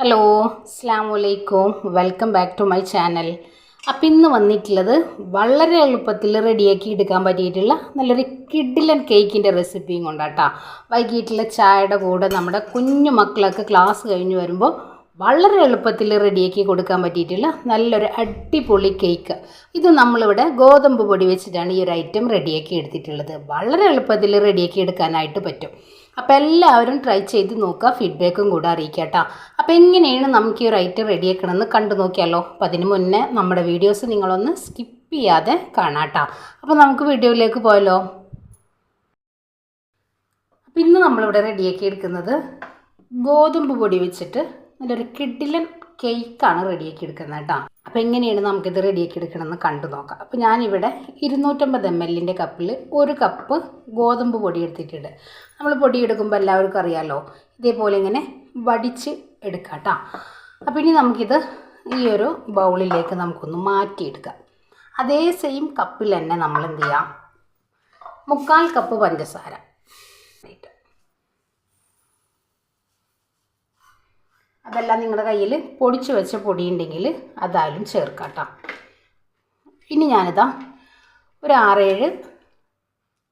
Hello അസ്സാം വലൈക്കും welcome back to my channel. അപ്പം ഇന്ന് വന്നിട്ടുള്ളത് വളരെ എളുപ്പത്തിൽ റെഡിയാക്കി എടുക്കാൻ പറ്റിയിട്ടുള്ള നല്ലൊരു കിഡിലൻ കേക്കിന്റെ റെസിപ്പിയും കൊണ്ടാട്ടാ. വൈകിട്ടുള്ള ചായയുടെ കൂടെ നമ്മുടെ കുഞ്ഞു മക്കളൊക്കെ ക്ലാസ് കഴിഞ്ഞ് വരുമ്പോൾ വളരെ എളുപ്പത്തിൽ റെഡിയാക്കി കൊടുക്കാൻ പറ്റിയിട്ടുള്ള നല്ലൊരു അടിപൊളി കേക്ക്. ഇത് നമ്മളിവിടെ ഗോതമ്പ് പൊടി വെച്ചിട്ടാണ് ഈ ഒരു ഐറ്റം റെഡിയാക്കി എടുത്തിട്ടുള്ളത്. വളരെ എളുപ്പത്തിൽ റെഡിയാക്കി എടുക്കാനായിട്ട് പറ്റും. അപ്പോൾ എല്ലാവരും ട്രൈ ചെയ്ത് നോക്കുക ഫീഡ്ബാക്കും കൂടെ അറിയിക്കുക കേട്ടോ അപ്പോൾ എങ്ങനെയാണ് നമുക്ക് ഈ ഐറ്റം റെഡിയാക്കണമെന്ന് കണ്ടു നോക്കിയാലോ. അപ്പോൾ അതിന് മുന്നേ നമ്മുടെ വീഡിയോസ് നിങ്ങളൊന്ന് സ്കിപ്പ് ചെയ്യാതെ കാണാം കേട്ടോ അപ്പോൾ നമുക്ക് വീഡിയോയിലേക്ക് പോയല്ലോ അപ്പോൾ ഇന്ന് നമ്മളിവിടെ റെഡിയാക്കി എടുക്കുന്നത് ഗോതമ്പ് പൊടി വെച്ചിട്ട് നല്ലൊരു കിഡിലൻ കേക്കാണ് റെഡിയാക്കി എടുക്കുന്നത് കേട്ടോ. അപ്പോൾ എങ്ങനെയാണ് നമുക്കിത് റെഡിയാക്കി എടുക്കണമെന്ന് കണ്ടു നോക്കാം. അപ്പോൾ ഞാനിവിടെ ഇരുന്നൂറ്റമ്പത് എം എല്ലിന്റെ കപ്പിൽ ഒരു കപ്പ് ഗോതമ്പ് പൊടി എടുത്തിട്ടുണ്ട്. നമ്മൾ പൊടി എടുക്കുമ്പോൾ എല്ലാവർക്കും അറിയാമല്ലോ ഇതേപോലെ ഇങ്ങനെ വടിച്ച് എടുക്കാം കേട്ടോ അപ്പോൾ ഇനി നമുക്കിത് ഈ ഒരു ബൗളിലേക്ക് നമുക്കൊന്ന് മാറ്റിയെടുക്കാം. അതേ സെയിം കപ്പിൽ തന്നെ നമ്മൾ എന്ത് ചെയ്യാം? മുക്കാൽ കപ്പ് പഞ്ചസാര. അതെല്ലാം നിങ്ങളുടെ കയ്യിൽ പൊടിച്ച് വെച്ച പൊടി ഉണ്ടെങ്കിൽ അതായാലും ചേർക്കാം ഇനി ഞാനിതാ ഒരു ആറേഴ്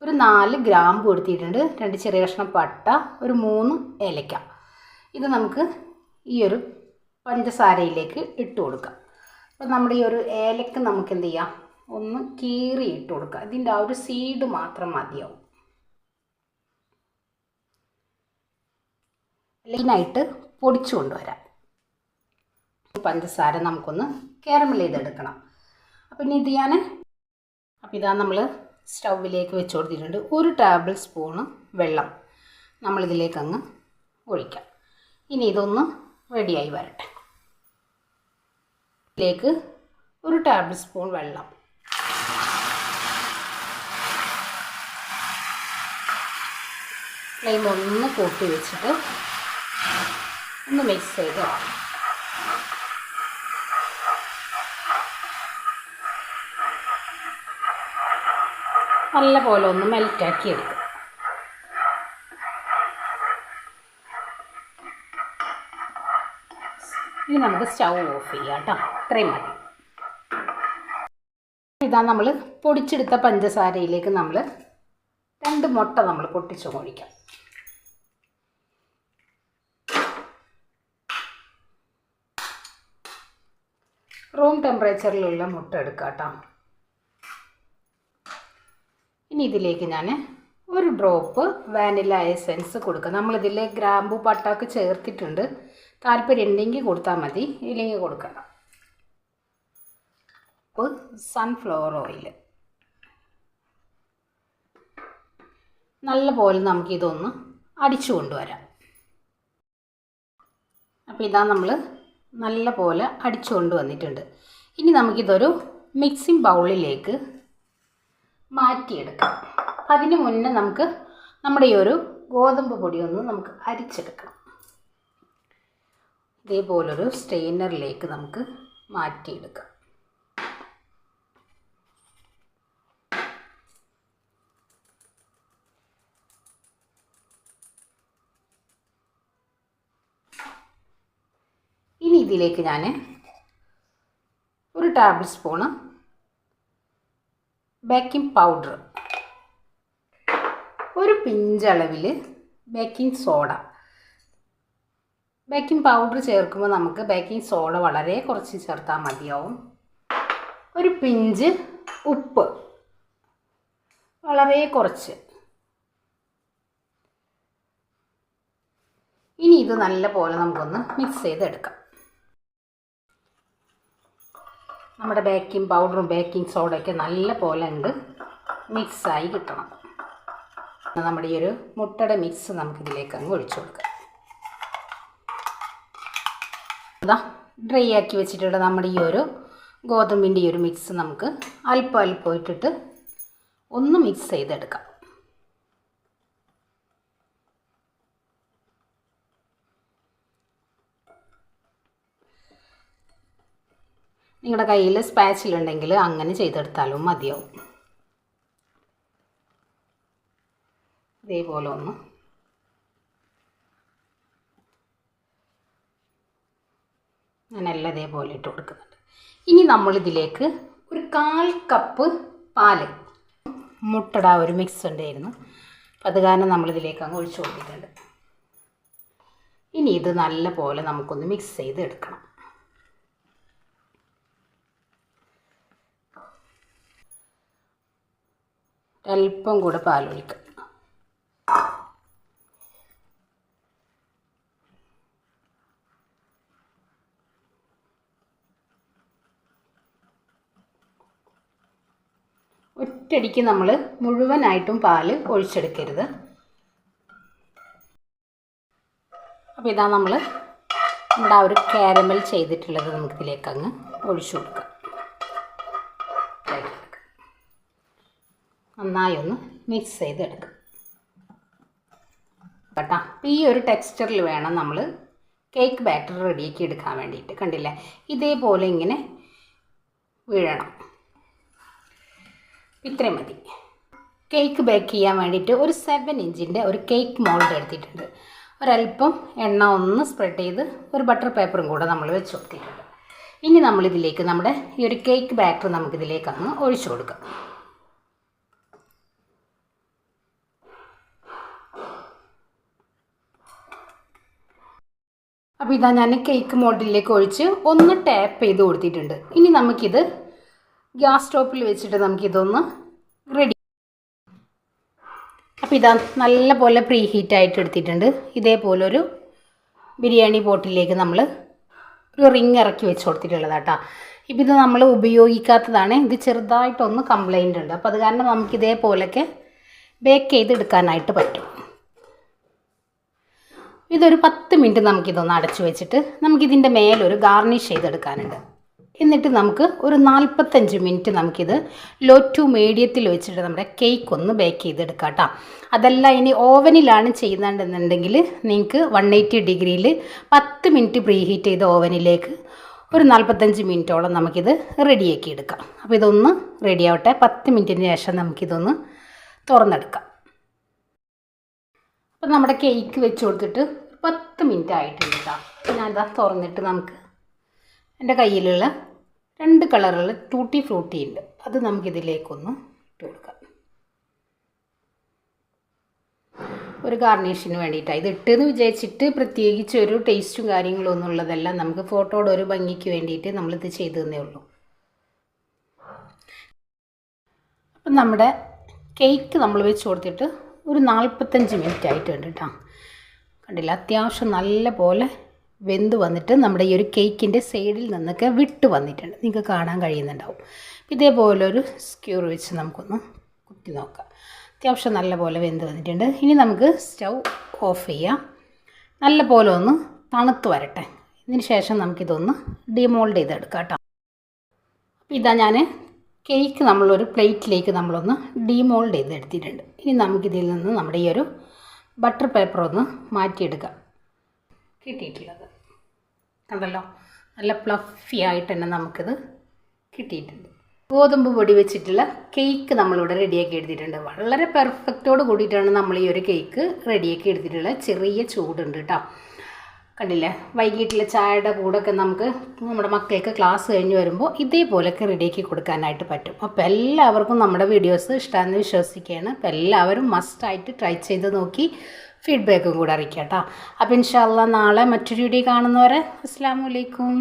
ഒരു നാല് ഗ്രാമ്പ് കൊടുത്തിട്ടുണ്ട്. രണ്ട് ചെറിയ കഷ്ണം പട്ട ഒരു മൂന്ന് ഏലക്ക. ഇത് നമുക്ക് ഈ ഒരു പഞ്ചസാരയിലേക്ക് ഇട്ട് കൊടുക്കാം. അപ്പോൾ നമ്മുടെ ഈ ഒരു ഏലക്ക നമുക്ക് എന്ത് ചെയ്യാം? ഒന്ന് കീറി ഇട്ട് കൊടുക്കുക ഇതിന്റെ ആ ഒരു സീഡ് മാത്രം മതിയാവും. ലൈനായിട്ട് പൊടിച്ചു കൊണ്ടുവരാം. പഞ്ചസാര നമുക്കൊന്ന് കാരമൽ ചെയ്തെടുക്കണം. അപ്പം ഇനി ഇത് ഞാൻ അപ്പം ഇതാ നമ്മൾ സ്റ്റൗവിലേക്ക് വെച്ച് കൊടുത്തിട്ടുണ്ട്. ഒരു ടേബിൾ സ്പൂണ് വെള്ളം നമ്മളിതിലേക്ക് അങ്ങ് ഒഴിക്കാം. ഇനി ഇതൊന്ന് റെഡിയായി വരട്ടെ. ഇതിലേക്ക് ഒരു ടേബിൾ സ്പൂൺ വെള്ളം. ഫ്ലെയിം ഒന്ന് കൂട്ടി വെച്ചിട്ട് ഒന്ന് മിക്സ് ചെയ്ത്. നല്ല പോലെ ഒന്ന് മെൽറ്റാക്കി എടുക്കും. ഇനി നമുക്ക് സ്റ്റൗ ഓഫ് ചെയ്യാം കേട്ടോ. ഇത്രയും മതി. ഇതാ നമ്മൾ പൊടിച്ചെടുത്ത പഞ്ചസാരയിലേക്ക് നമ്മൾ രണ്ട് മുട്ട നമ്മൾ പൊട്ടിച്ചു ഒഴിക്കാം. റൂം ടെമ്പറേച്ചറിലുള്ള മുട്ട എടുക്കാം കേട്ടോ. ഇനി ഇതിലേക്ക് ഞാൻ ഒരു ഡ്രോപ്പ് വാനില എസെൻസ് കൊടുക്കുക നമ്മളിതിൽ ഗ്രാമ്പു പട്ടാക്ക് ചേർത്തിട്ടുണ്ട്. താല്പര്യം ഉണ്ടെങ്കിൽ കൊടുത്താൽ മതി ഇല്ലെങ്കിൽ കൊടുക്കണം സൺഫ്ലവർ ഓയിൽ നല്ല പോലെ നമുക്കിതൊന്ന് അടിച്ചു കൊണ്ടുവരാം. അപ്പോൾ ഇതാ നമ്മൾ നല്ല പോലെ അടിച്ചു കൊണ്ടുവന്നിട്ടുണ്ട് ഇനി നമുക്കിതൊരു മിക്സിംഗ് ബൗളിലേക്ക് മാറ്റിയെടുക്കാം. അതിന് മുന്നേ നമുക്ക് നമ്മുടെ ഈ ഒരു ഗോതമ്പ് പൊടി ഒന്ന് നമുക്ക് അരിച്ചെടുക്കണം ഇതേപോലൊരു സ്ട്രെയിനറിലേക്ക് നമുക്ക് മാറ്റിയെടുക്കാം ഇനി ഇതിലേക്ക് ഞാൻ ഒരു ടേബിൾ സ്പൂണ് ബേക്കിംഗ് പൗഡർ ഒരു പിഞ്ചളവിൽ ബേക്കിംഗ് സോഡ ബേക്കിംഗ് പൗഡർ ചേർക്കുമ്പോൾ നമുക്ക് ബേക്കിംഗ് സോഡ വളരെ കുറച്ച് ചേർത്താൽ മതിയാവും. ഒരു പിഞ്ച് ഉപ്പ് വളരെ കുറച്ച്. ഇനി ഇത് നല്ല പോലെ നമുക്കൊന്ന് മിക്സ് ചെയ്തെടുക്കാം. നമ്മുടെ ബേക്കിംഗ് പൗഡറും ബേക്കിംഗ് സോഡയൊക്കെ നല്ല പോലെ ഉണ്ട് മിക്സായി കിട്ടണം. നമ്മുടെ ഈ ഒരു മുട്ടയുടെ മിക്സ് നമുക്കിതിലേക്ക് അങ്ങ് ഒഴിച്ചു കൊടുക്കാം. അതാ ഡ്രൈ ആക്കി വെച്ചിട്ടുള്ള നമ്മുടെ ഈ ഒരു ഗോതമ്പിന്റെ ഈ ഒരു മിക്സ് നമുക്ക് അല്പം അല്പം ഇട്ടിട്ട് ഒന്ന് മിക്സ് ചെയ്തെടുക്കാം. നിങ്ങളുടെ കയ്യിൽ സ്പാച്ചിലുണ്ടെങ്കിൽ അങ്ങനെ ചെയ്തെടുത്താലും മതിയാവും. ഇതേപോലെ ഒന്ന്. ഞാൻ എല്ലാം ഇതേപോലെ ഇട്ട് കൊടുക്കുന്നുണ്ട്. ഇനി നമ്മളിതിലേക്ക് ഒരു കാൽ കപ്പ് പാൽ. മുട്ടട ഒരു മിക്സ് ഉണ്ടായിരുന്നു. അപ്പം അത് കാരണം നമ്മളിതിലേക്ക് അങ്ങ് ഒഴിച്ചു കൊടുത്തിട്ടുണ്ട്. ഇനി ഇത് നല്ല പോലെ നമുക്കൊന്ന് മിക്സ് ചെയ്ത് എടുക്കണം അല്പം കൂടെ പാലൊഴിക്കുക ഒറ്റടിക്ക് നമ്മൾ മുഴുവനായിട്ടും പാൽ ഒഴിച്ചെടുക്കരുത്. അപ്പോൾ ഇതാ നമ്മൾ നമ്മുടെ ആ ഒരു കാരമൽ ചെയ്തിട്ടുള്ളത് നമുക്കിതിലേക്ക് അങ്ങ് ഒഴിച്ചു കൊടുക്കാം. നന്നായി ഒന്ന് മിക്സ് ചെയ്തെടുക്കുക കേട്ടോ ഈ ഒരു ടെക്സ്ചറിൽ വേണം നമ്മൾ കേക്ക് ബാറ്റർ റെഡിയാക്കി എടുക്കാൻ വേണ്ടിയിട്ട്. കണ്ടില്ലേ? ഇതേപോലെ ഇങ്ങനെ വീഴണം. ഇത്രയും മതി. കേക്ക് ബേക്ക് ചെയ്യാൻ വേണ്ടിയിട്ട് ഒരു സെവൻ ഇഞ്ചിന്റെ ഒരു കേക്ക് മോൾഡ് എടുത്തിട്ടുണ്ട്. ഒരല്പം എണ്ണ ഒന്ന് സ്പ്രെഡ് ചെയ്ത് ഒരു ബട്ടർ പേപ്പറും കൂടെ നമ്മൾ വെച്ച് കൊടുത്തിട്ടുണ്ട്. ഇനി നമ്മളിതിലേക്ക് നമ്മുടെ ഈ ഒരു കേക്ക് ബാറ്റർ നമുക്കിതിലേക്ക് അങ്ങ് ഒഴിച്ചു കൊടുക്കാം. അപ്പോൾ ഇതാ ഞാൻ കേക്ക് മോൾഡിലേക്ക് ഒഴിച്ച് ഒന്ന് ടാപ്പ് ചെയ്ത് കൊടുത്തിട്ടുണ്ട്. ഇനി നമുക്കിത് ഗ്യാസ് സ്റ്റോപ്പിൽ വെച്ചിട്ട് നമുക്കിതൊന്ന് റെഡി അപ്പോൾ ഇതാ നല്ല പോലെ പ്രീ ഹീറ്റായിട്ട് എടുത്തിട്ടുണ്ട്. ഇതേപോലെ ഒരു ബിരിയാണി പോട്ടിലേക്ക് നമ്മൾ ഒരു റിങ് ഇറക്കി വെച്ച് കൊടുത്തിട്ടുള്ളതാട്ടോ. ഇപ്പം ഇത് നമ്മൾ ഉപയോഗിക്കാത്തതാണ്. ഇത് ചെറുതായിട്ടൊന്ന് കംപ്ലൈന്റ് ഉണ്ട്. അപ്പോൾ അത് കാരണം നമുക്ക് ഇതേപോലെയൊക്കെ ബേക്ക് ചെയ്തെടുക്കാനായിട്ട് പറ്റും. ഇതൊരു പത്ത് മിനിറ്റ് നമുക്കിതൊന്ന് അടച്ചു വെച്ചിട്ട് നമുക്കിതിന്റെ മേലൊരു ഗാർണിഷ് ചെയ്തെടുക്കാനുണ്ട്. എന്നിട്ട് നമുക്ക് ഒരു നാൽപ്പത്തഞ്ച് മിനിറ്റ് നമുക്കിത് ലോ ടു മീഡിയത്തിൽ വെച്ചിട്ട് നമ്മുടെ കേക്ക് ഒന്ന് ബേക്ക് ചെയ്തെടുക്കാം കേട്ടോ. അതല്ല ഇനി ഓവനിലാണ് ചെയ്യുന്നുണ്ടെന്നുണ്ടെങ്കിൽ നിങ്ങൾക്ക് വൺ എയ്റ്റി ഡിഗ്രിയിൽ പത്ത് മിനിറ്റ് പ്രീ ഹീറ്റ് ചെയ്ത ഓവനിലേക്ക് ഒരു നാൽപ്പത്തഞ്ച് മിനിറ്റോളം നമുക്കിത് റെഡിയാക്കി എടുക്കാം. അപ്പോൾ ഇതൊന്ന് റെഡി ആവട്ടെ. പത്ത് മിനിറ്റിന് ശേഷം നമുക്കിതൊന്ന് തുറന്നെടുക്കാം. അപ്പം നമ്മുടെ കേക്ക് വെച്ച് കൊടുത്തിട്ട് പത്ത് മിനിറ്റ് ആയിട്ടുണ്ട് കേട്ടോ ഞാനിതാ തുറന്നിട്ട് നമുക്ക് എന്റെ കയ്യിലുള്ള രണ്ട് കളറുള്ള ടൂട്ടി ഫ്രൂട്ടി ഉണ്ട്. അത് നമുക്കിതിലേക്കൊന്ന് ഇട്ട് കൊടുക്കാം. ഒരു ഗാർണിഷിന് വേണ്ടിയിട്ടാണ് ഇത് ഇട്ടെന്ന് വിചാരിച്ചിട്ട് പ്രത്യേകിച്ച് ഒരു ടേസ്റ്റും കാര്യങ്ങളും ഒന്നും ഉള്ളതല്ല. നമുക്ക് ഫോട്ടോയുടെ ഒരു ഭംഗിക്ക് വേണ്ടിയിട്ട് നമ്മളിത് ചെയ്തു തന്നേ ഉള്ളൂ. അപ്പം നമ്മുടെ കേക്ക് നമ്മൾ വെച്ച് കൊടുത്തിട്ട് ഒരു നാൽപ്പത്തഞ്ച് മിനിറ്റ് ആയിട്ടുണ്ട് കേട്ടോ കണ്ടില്ല അത്യാവശ്യം നല്ല പോലെ വെന്ത് വന്നിട്ട് നമ്മുടെ ഈ ഒരു കേക്കിന്റെ സൈഡിൽ നിന്നൊക്കെ വിട്ട് വന്നിട്ടുണ്ട്. നിങ്ങൾക്ക് കാണാൻ കഴിയുന്നുണ്ടാവും. ഇതേപോലെ ഒരു സ്ക്യൂർ വെച്ച് നമുക്കൊന്ന് കുത്തി നോക്കാം. അത്യാവശ്യം നല്ല പോലെ വെന്ത് വന്നിട്ടുണ്ട്. ഇനി നമുക്ക് സ്റ്റൗ ഓഫ് ചെയ്യാം. നല്ല പോലെ ഒന്ന് തണുത്ത് വരട്ടെ. ഇതിന് ശേഷം നമുക്കിതൊന്ന് ഡിമോൾഡ് ചെയ്തെടുക്കാം കേട്ടോ. അപ്പോൾ ഇതാ ഞാൻ കേക്ക് നമ്മളൊരു പ്ലേറ്റിലേക്ക് നമ്മളൊന്ന് ഡിമോൾഡ് ചെയ്തെടുത്തിട്ടുണ്ട്. ഇനി നമുക്കിതിൽ നിന്ന് നമ്മുടെ ഈ ഒരു ബട്ടർ പേപ്പർ ഒന്ന് മാറ്റിയെടുക്കാം. കിട്ടിയിട്ടുള്ളത്. കണ്ടല്ലോ? നല്ല പ്ലഫി ആയിട്ട് തന്നെ നമുക്കിത് കിട്ടിയിട്ടുണ്ട്. ഗോതമ്പ് പൊടി വെച്ചിട്ടുള്ള കേക്ക് നമ്മളിവിടെ റെഡിയാക്കി എടുത്തിട്ടുണ്ട്. വളരെ പെർഫെക്റ്റോട് കൂടിയിട്ടാണ് നമ്മൾ ഈ ഒരു കേക്ക് റെഡിയാക്കി എടുത്തിട്ടുള്ളത്. ചെറിയ ചൂടുണ്ട് കേട്ടോ കണ്ടില്ലേ? വൈകിട്ടുള്ള ചായയുടെ കൂടെയൊക്കെ നമുക്ക് നമ്മുടെ മക്കൾക്ക് ക്ലാസ് കഴിഞ്ഞ് വരുമ്പോൾ ഇതേപോലെയൊക്കെ റെഡിയാക്കി കൊടുക്കാനായിട്ട് പറ്റും. അപ്പോൾ എല്ലാവർക്കും നമ്മുടെ വീഡിയോസ് ഇഷ്ടമാണെന്ന് വിശ്വസിക്കുകയാണ്. അപ്പോൾ എല്ലാവരും മസ്റ്റായിട്ട് ട്രൈ ചെയ്ത് നോക്കി ഫീഡ്ബാക്കും കൂടെ അറിയിക്കാം കേട്ടോ. അപ്പോൾ ഇൻഷാല്ല നാളെ മറ്റൊരു വീഡിയോ കാണുന്നവരെ അസ്സാം വലൈക്കും